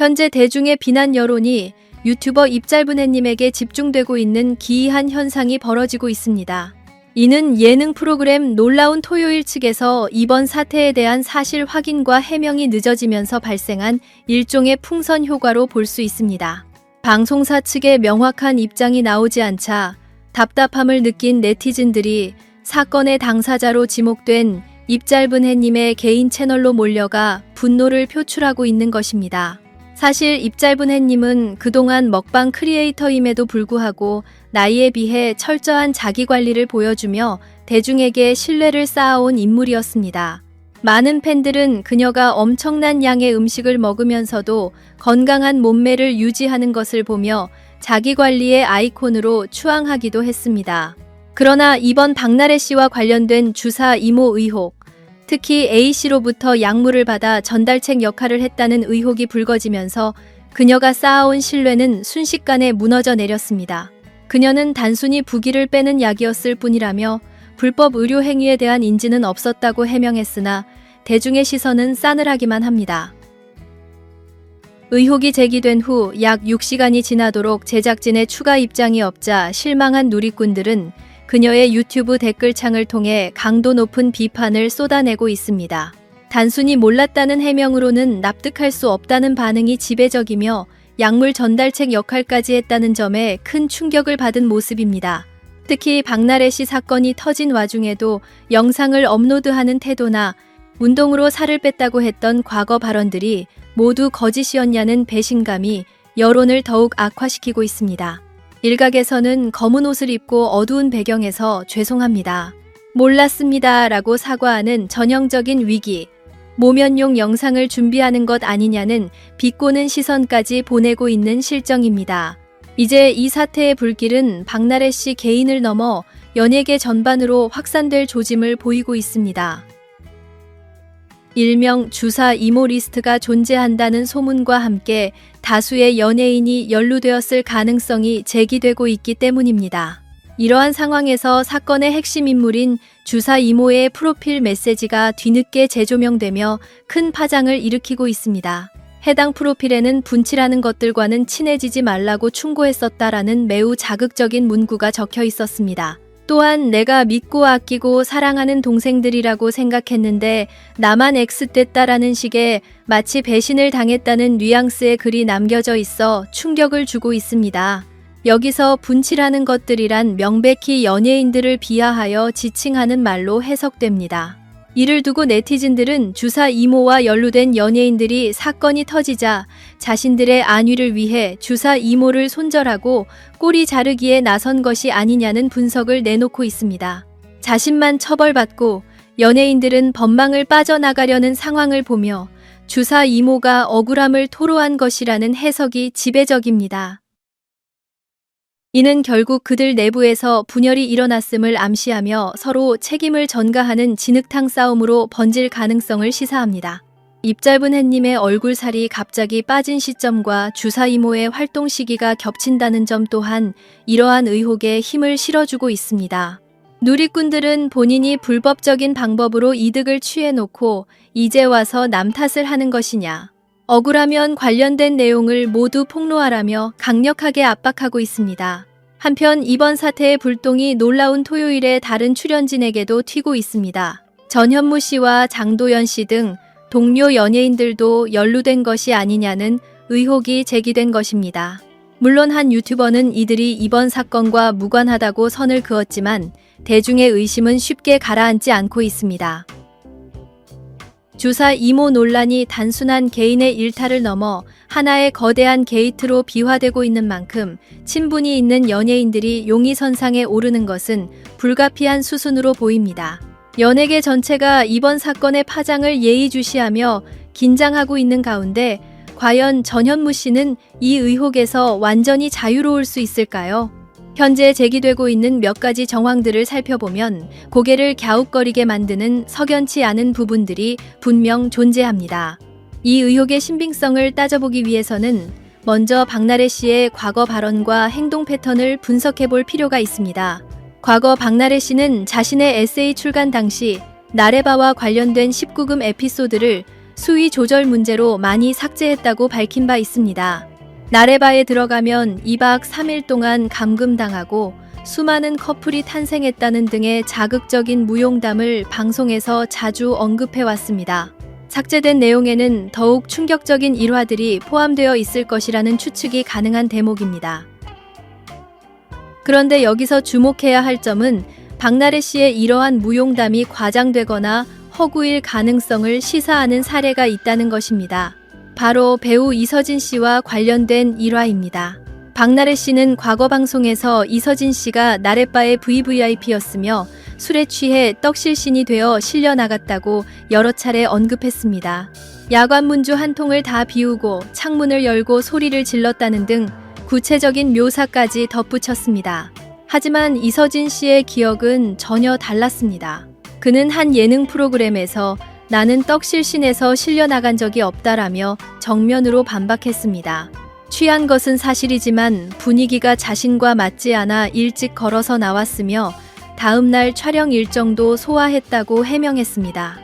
현재 대중의 비난 여론이 유튜버 입짧은해님에게 집중되고 있는 기이한 현상이 벌어지고 있습니다. 이는 예능 프로그램 놀라운 토요일 측에서 이번 사태에 대한 사실 확인과 해명이 늦어지면서 발생한 일종의 풍선 효과로 볼 수 있습니다. 방송사 측의 명확한 입장이 나오지 않자 답답함을 느낀 네티즌들이 사건의 당사자로 지목된 입짧은 해님의 개인 채널로 몰려가 분노를 표출하고 있는 것입니다. 사실 입짧은 해님은 그동안 먹방 크리에이터임에도 불구하고 나이에 비해 철저한 자기 관리를 보여주며 대중에게 신뢰를 쌓아온 인물이었습니다. 많은 팬들은 그녀가 엄청난 양의 음식을 먹으면서도 건강한 몸매를 유지하는 것을 보며 자기 관리의 아이콘으로 추앙하기도 했습니다. 그러나 이번 박나래 씨와 관련된 주사 이모 의혹, 특히 A씨로부터 약물을 받아 전달책 역할을 했다는 의혹이 불거지면서 그녀가 쌓아온 신뢰는 순식간에 무너져 내렸습니다. 그녀는 단순히 부기를 빼는 약이었을 뿐이라며 불법 의료 행위에 대한 인지는 없었다고 해명했으나 대중의 시선은 싸늘하기만 합니다. 의혹이 제기된 후 약 6시간이 지나도록 제작진의 추가 입장이 없자 실망한 누리꾼들은 그녀의 유튜브 댓글창을 통해 강도 높은 비판을 쏟아내고 있습니다. 단순히 몰랐다는 해명으로는 납득할 수 없다는 반응이 지배적이며 약물 전달책 역할까지 했다는 점에 큰 충격을 받은 모습입니다. 특히 박나래 씨 사건이 터진 와중에도 영상을 업로드하는 태도나 운동으로 살을 뺐다고 했던 과거 발언들이 모두 거짓이었냐는 배신감이 여론을 더욱 악화시키고 있습니다. 일각에서는 검은 옷을 입고 어두운 배경에서 죄송합니다. 몰랐습니다. 라고 사과하는 전형적인 위기, 모면용 영상을 준비하는 것 아니냐는 비꼬는 시선까지 보내고 있는 실정입니다. 이제 이 사태의 불길은 박나래 씨 개인을 넘어 연예계 전반으로 확산될 조짐을 보이고 있습니다. 일명 주사 이모 리스트가 존재한다는 소문과 함께 다수의 연예인이 연루되었을 가능성이 제기되고 있기 때문입니다. 이러한 상황에서 사건의 핵심 인물인 주사 이모의 프로필 메시지가 뒤늦게 재조명되며 큰 파장을 일으키고 있습니다. 해당 프로필에는 분칠하는 것들과는 친해지지 말라고 충고했었다라는 매우 자극적인 문구가 적혀 있었습니다. 또한 내가 믿고 아끼고 사랑하는 동생들이라고 생각했는데 나만 X됐다라는 식의 마치 배신을 당했다는 뉘앙스의 글이 남겨져 있어 충격을 주고 있습니다. 여기서 분칠하는 것들이란 명백히 연예인들을 비하하여 지칭하는 말로 해석됩니다. 이를 두고 네티즌들은 주사 이모와 연루된 연예인들이 사건이 터지자 자신들의 안위를 위해 주사 이모를 손절하고 꼬리 자르기에 나선 것이 아니냐는 분석을 내놓고 있습니다. 자신만 처벌받고 연예인들은 법망을 빠져나가려는 상황을 보며 주사 이모가 억울함을 토로한 것이라는 해석이 지배적입니다. 이는 결국 그들 내부에서 분열이 일어났음을 암시하며 서로 책임을 전가하는 진흙탕 싸움으로 번질 가능성을 시사합니다. 입짧은 햇님의 얼굴살이 갑자기 빠진 시점과 주사 이모의 활동 시기가 겹친다는 점 또한 이러한 의혹에 힘을 실어주고 있습니다. 누리꾼들은 본인이 불법적인 방법으로 이득을 취해놓고 이제 와서 남 탓을 하는 것이냐. 억울하면 관련된 내용을 모두 폭로하라며 강력하게 압박하고 있습니다. 한편 이번 사태의 불똥이 놀라운 토요일에 다른 출연진에게도 튀고 있습니다. 전현무 씨와 장도연 씨 등 동료 연예인들도 연루된 것이 아니냐는 의혹이 제기된 것입니다. 물론 한 유튜버는 이들이 이번 사건과 무관하다고 선을 그었지만 대중의 의심은 쉽게 가라앉지 않고 있습니다. 주사 이모 논란이 단순한 개인의 일탈을 넘어 하나의 거대한 게이트로 비화되고 있는 만큼 친분이 있는 연예인들이 용의선상에 오르는 것은 불가피한 수순으로 보입니다. 연예계 전체가 이번 사건의 파장을 예의주시하며 긴장하고 있는 가운데 과연 전현무 씨는 이 의혹에서 완전히 자유로울 수 있을까요? 현재 제기되고 있는 몇 가지 정황들을 살펴보면 고개를 갸웃거리게 만드는 석연치 않은 부분들이 분명 존재합니다. 이 의혹의 신빙성을 따져보기 위해서는 먼저 박나래 씨의 과거 발언과 행동 패턴을 분석해 볼 필요가 있습니다. 과거 박나래 씨는 자신의 에세이 출간 당시 나레바와 관련된 19금 에피소드를 수위 조절 문제로 많이 삭제했다고 밝힌 바 있습니다. 나레바에 들어가면 2박 3일 동안 감금당하고 수많은 커플이 탄생했다는 등의 자극적인 무용담을 방송에서 자주 언급해 왔습니다. 삭제된 내용에는 더욱 충격적인 일화들이 포함되어 있을 것이라는 추측이 가능한 대목입니다. 그런데 여기서 주목해야 할 점은 박나래 씨의 이러한 무용담이 과장되거나 허구일 가능성을 시사하는 사례가 있다는 것입니다. 바로 배우 이서진 씨와 관련된 일화입니다. 박나래 씨는 과거 방송에서 이서진 씨가 나래바의 VVIP였으며 술에 취해 떡실신이 되어 실려 나갔다고 여러 차례 언급했습니다. 야관 문주 한 통을 다 비우고 창문을 열고 소리를 질렀다는 등 구체적인 묘사까지 덧붙였습니다. 하지만 이서진 씨의 기억은 전혀 달랐습니다. 그는 한 예능 프로그램에서 나는 떡실신에서 실려 나간 적이 없다라며 정면으로 반박했습니다. 취한 것은 사실이지만 분위기가 자신과 맞지 않아 일찍 걸어서 나왔으며 다음날 촬영 일정도 소화했다고 해명했습니다.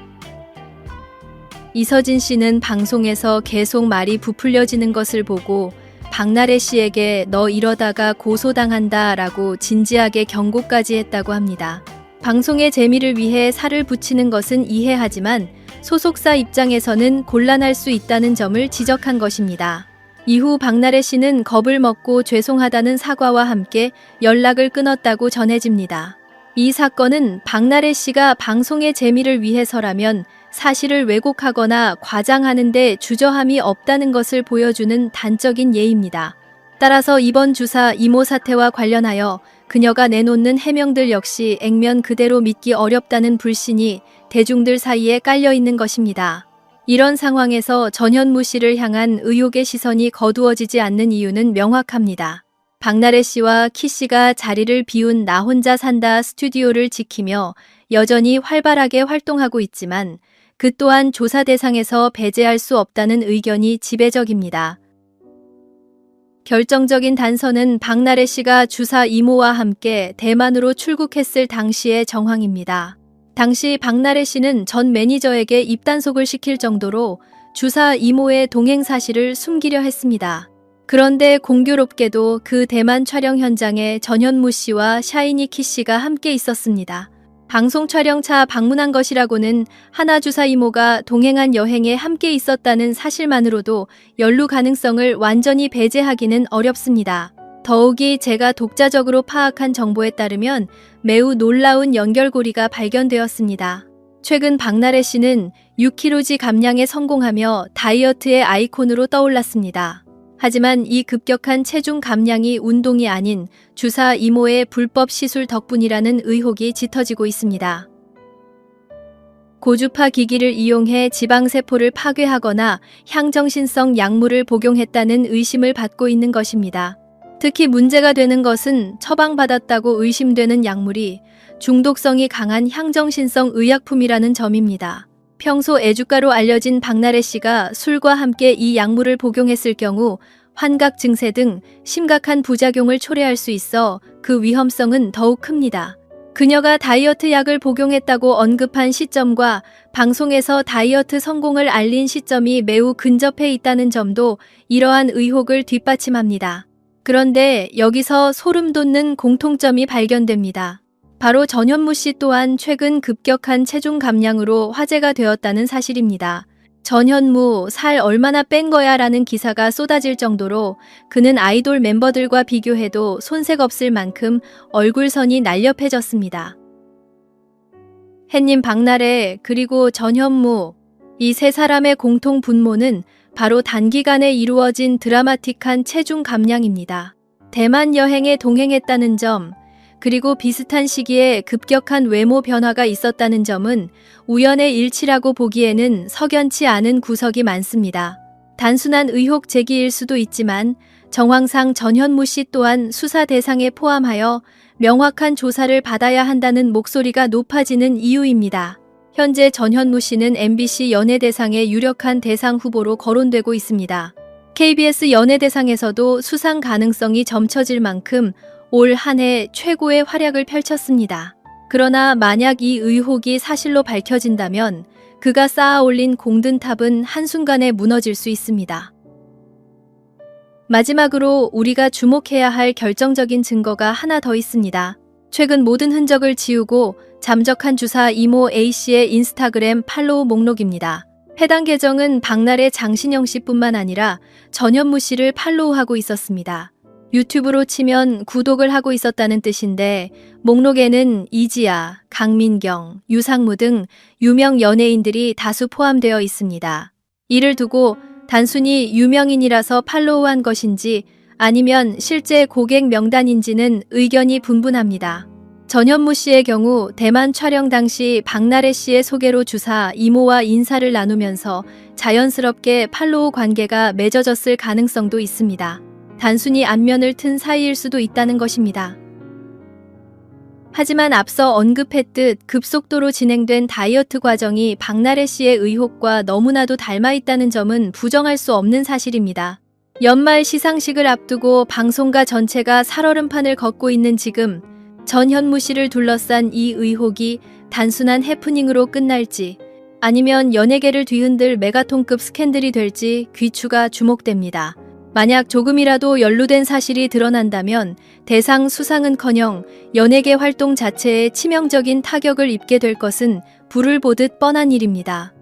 이서진 씨는 방송에서 계속 말이 부풀려지는 것을 보고 박나래 씨에게 너 이러다가 고소당한다 라고 진지하게 경고까지 했다고 합니다. 방송의 재미를 위해 살을 붙이는 것은 이해하지만 소속사 입장에서는 곤란할 수 있다는 점을 지적한 것입니다. 이후 박나래 씨는 겁을 먹고 죄송하다는 사과와 함께 연락을 끊었다고 전해집니다. 이 사건은 박나래 씨가 방송의 재미를 위해서라면 사실을 왜곡하거나 과장하는데 주저함이 없다는 것을 보여주는 단적인 예입니다. 따라서 이번 주사 이모 사태와 관련하여 그녀가 내놓는 해명들 역시 액면 그대로 믿기 어렵다는 불신이 대중들 사이에 깔려 있는 것입니다. 이런 상황에서 전현무 씨를 향한 의혹의 시선이 거두어지지 않는 이유는 명확합니다. 박나래 씨와 키 씨가 자리를 비운 나 혼자 산다 스튜디오를 지키며 여전히 활발하게 활동하고 있지만 그 또한 조사 대상에서 배제할 수 없다는 의견이 지배적입니다. 결정적인 단서는 박나래 씨가 주사 이모와 함께 대만으로 출국했을 당시의 정황입니다. 당시 박나래 씨는 전 매니저에게 입단속을 시킬 정도로 주사 이모의 동행 사실을 숨기려 했습니다. 그런데 공교롭게도 그 대만 촬영 현장에 전현무 씨와 샤이니키 씨가 함께 있었습니다. 방송 촬영차 방문한 것이라고는 하나 주사 이모가 동행한 여행에 함께 있었다는 사실만으로도 연루 가능성을 완전히 배제하기는 어렵습니다. 더욱이 제가 독자적으로 파악한 정보에 따르면 매우 놀라운 연결고리가 발견되었습니다. 최근 박나래 씨는 6kg 감량에 성공하며 다이어트의 아이콘으로 떠올랐습니다. 하지만 이 급격한 체중 감량이 운동이 아닌 주사 이모의 불법 시술 덕분이라는 의혹이 짙어지고 있습니다. 고주파 기기를 이용해 지방세포를 파괴하거나 향정신성 약물을 복용했다는 의심을 받고 있는 것입니다. 특히 문제가 되는 것은 처방받았다고 의심되는 약물이 중독성이 강한 향정신성 의약품이라는 점입니다. 평소 애주가로 알려진 박나래 씨가 술과 함께 이 약물을 복용했을 경우 환각 증세 등 심각한 부작용을 초래할 수 있어 그 위험성은 더욱 큽니다. 그녀가 다이어트 약을 복용했다고 언급한 시점과 방송에서 다이어트 성공을 알린 시점이 매우 근접해 있다는 점도 이러한 의혹을 뒷받침합니다. 그런데 여기서 소름 돋는 공통점이 발견됩니다. 바로 전현무 씨 또한 최근 급격한 체중 감량으로 화제가 되었다는 사실입니다. 전현무 살 얼마나 뺀 거야 라는 기사가 쏟아질 정도로 그는 아이돌 멤버들과 비교해도 손색 없을 만큼 얼굴선이 날렵해졌습니다. 햇님 박나래 그리고 전현무 이 세 사람의 공통 분모는 바로 단기간에 이루어진 드라마틱한 체중 감량입니다. 대만 여행에 동행했다는 점, 그리고 비슷한 시기에 급격한 외모 변화가 있었다는 점은 우연의 일치라고 보기에는 석연치 않은 구석이 많습니다. 단순한 의혹 제기일 수도 있지만 정황상 전현무 씨 또한 수사 대상에 포함하여 명확한 조사를 받아야 한다는 목소리가 높아지는 이유입니다. 현재 전현무 씨는 MBC 연예대상의 유력한 대상 후보로 거론되고 있습니다. KBS 연예대상에서도 수상 가능성이 점쳐질 만큼 올 한 해 최고의 활약을 펼쳤습니다. 그러나 만약 이 의혹이 사실로 밝혀진다면 그가 쌓아 올린 공든탑은 한순간에 무너질 수 있습니다. 마지막으로 우리가 주목해야 할 결정적인 증거가 하나 더 있습니다. 최근 모든 흔적을 지우고 잠적한 주사 이모 A씨의 인스타그램 팔로우 목록입니다. 해당 계정은 박날의 장신영 씨뿐만 아니라 전현무 씨를 팔로우하고 있었습니다. 유튜브로 치면 구독을 하고 있었다는 뜻인데 목록에는 이지아, 강민경, 유상무 등 유명 연예인들이 다수 포함되어 있습니다. 이를 두고 단순히 유명인이라서 팔로우한 것인지 아니면 실제 고객 명단인지는 의견이 분분합니다. 전현무 씨의 경우 대만 촬영 당시 박나래 씨의 소개로 주사 이모와 인사를 나누면서 자연스럽게 팔로우 관계가 맺어졌을 가능성도 있습니다. 단순히 안면을 튼 사이일 수도 있다는 것입니다. 하지만 앞서 언급했듯 급속도로 진행된 다이어트 과정이 박나래 씨의 의혹과 너무나도 닮아 있다는 점은 부정할 수 없는 사실입니다. 연말 시상식을 앞두고 방송가 전체가 살얼음판을 걷고 있는 지금 전현무 씨를 둘러싼 이 의혹이 단순한 해프닝으로 끝날지 아니면 연예계를 뒤흔들 메가톤급 스캔들이 될지 귀추가 주목됩니다. 만약 조금이라도 연루된 사실이 드러난다면 대상 수상은커녕 연예계 활동 자체에 치명적인 타격을 입게 될 것은 불을 보듯 뻔한 일입니다.